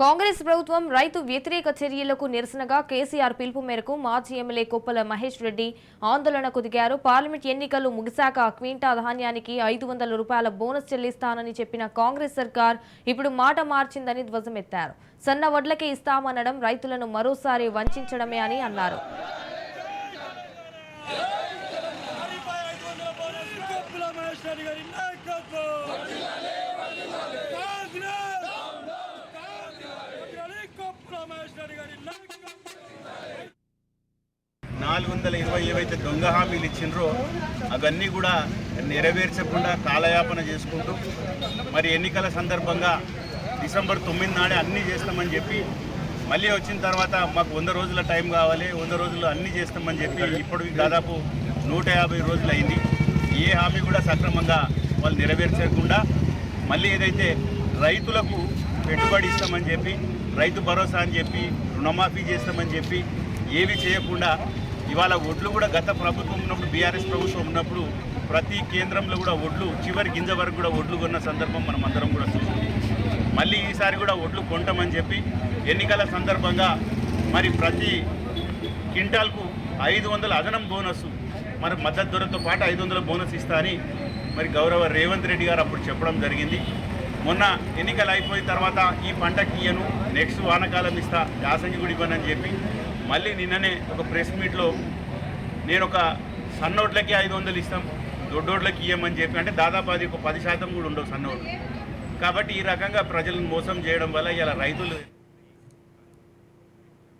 కాంగ్రెస్ ప్రభుత్వం రైతు వ్యతిరేక చర్యలకు నిరసనగా కేసీఆర్ పిలుపు మేరకు మాజీ ఎమ్మెల్యే కొప్పల మహేష్ రెడ్డి ఆందోళనకు దిగారు. పార్లమెంట్ ఎన్నికలు ముగిశాక క్వింటా ధాన్యానికి ఐదు వందల రూపాయల బోనస్ చెల్లిస్తానని చెప్పిన కాంగ్రెస్ సర్కార్ ఇప్పుడు మాట మార్చిందని ధ్వజమెత్తారు. సన్న వడ్లకే ఇస్తామనడం రైతులను మరోసారి వంచడమే అని అన్నారు. గారి నాయకత్వం కాంగ్రెస్ కాంగ్రెస్ కొప్పుల మహేశ్వరి గారి నాయకత్వం నాలుగు వందల ఇరవై ఏవైతే దొంగ హామీలు ఇచ్చిండ్రో అవన్నీ కూడా నెరవేర్చకుండా కాలయాపన చేసుకుంటూ మరి ఎన్నికల సందర్భంగా డిసెంబర్ తొమ్మిది నాడే అన్నీ చేస్తామని చెప్పి మళ్ళీ వచ్చిన తర్వాత మాకు వంద రోజుల టైం కావాలి వంద రోజులు అన్నీ చేస్తామని చెప్పి ఇప్పుడు దాదాపు నూట యాభై రోజులు అయింది ఏ హామీ కూడా సక్రమంగా వాళ్ళు నెరవేర్చకుండా మళ్ళీ ఏదైతే రైతులకు పెట్టుబడి ఇస్తామని చెప్పి రైతు భరోసా అని చెప్పి రుణమాఫీ చేస్తామని చెప్పి ఏవి చేయకుండా ఇవాళ ఒడ్లు కూడా గత ప్రభుత్వం ఉన్నప్పుడు బీఆర్ఎస్ ప్రభుత్వం ఉన్నప్పుడు ప్రతి కేంద్రంలో కూడా ఒడ్లు చివరి గింజ వరకు కూడా ఒడ్లు కొన్న సందర్భం మనం అందరం కూడా చూసాం. మళ్ళీ ఈసారి కూడా ఒడ్లు కొంటామని చెప్పి ఎన్నికల సందర్భంగా మరి ప్రతి క్వింటాల్కు ఐదు వందల అదనం బోనస్ మరి మద్దతు ధరతో పాటు ఐదు వందల బోనస్ ఇస్తా అని మరి గౌరవ రేవంత్ రెడ్డి గారు అప్పుడు చెప్పడం జరిగింది. మొన్న ఎన్నికలు అయిపోయిన తర్వాత ఈ పంటకి ఇయ్యను నెక్స్ట్ వానకాలం ఇస్తా యాసంగి కూడా ఇవ్వనని చెప్పి మళ్ళీ నిన్ననే ఒక ప్రెస్ మీట్లో నేను ఒక సన్నోట్లకి ఐదు వందలు ఇస్తాం దొడ్డోట్లకి ఇవ్వమని చెప్పి అంటే దాదాపు అది ఒక పది శాతం కూడా ఉండవు సన్నోట్లు. కాబట్టి ఈ రకంగా ప్రజలను మోసం చేయడం వల్ల ఇలా రైతులు